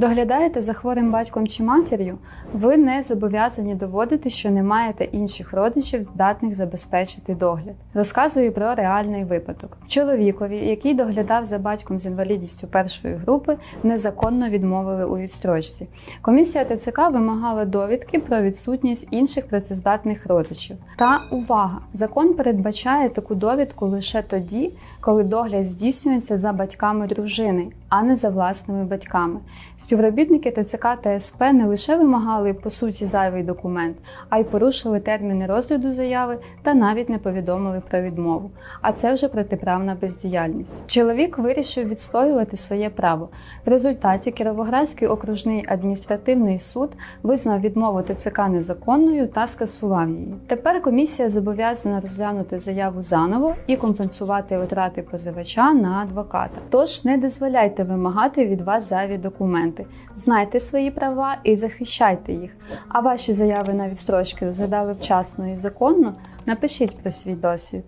Доглядаєте за хворим батьком чи матір'ю, ви не зобов'язані доводити, що не маєте інших родичів, здатних забезпечити догляд. Розказую про реальний випадок. Чоловікові, який доглядав за батьком з інвалідністю першої групи, незаконно відмовили у відстрочці. Комісія ТЦК вимагала довідки про відсутність інших працездатних родичів. Та увага! Закон передбачає таку довідку лише тоді, коли догляд здійснюється за батьками дружини, а не за власними батьками. Співробітники ТЦК та СП не лише вимагали по суті зайвий документ, а й порушили терміни розгляду заяви та навіть не повідомили про відмову. А це вже протиправна бездіяльність. Чоловік вирішив відстоювати своє право. В результаті Кіровоградський окружний адміністративний суд визнав відмову ТЦК незаконною та скасував її. Тепер комісія зобов'язана розглянути заяву заново і компенсувати витрати позивача на адвоката. Тож не дозволяйте вимагати від вас зайві документи. Знайте свої права і захищайте їх. А ваші заяви на відстрочки розглядали вчасно і законно? Напишіть про свій досвід.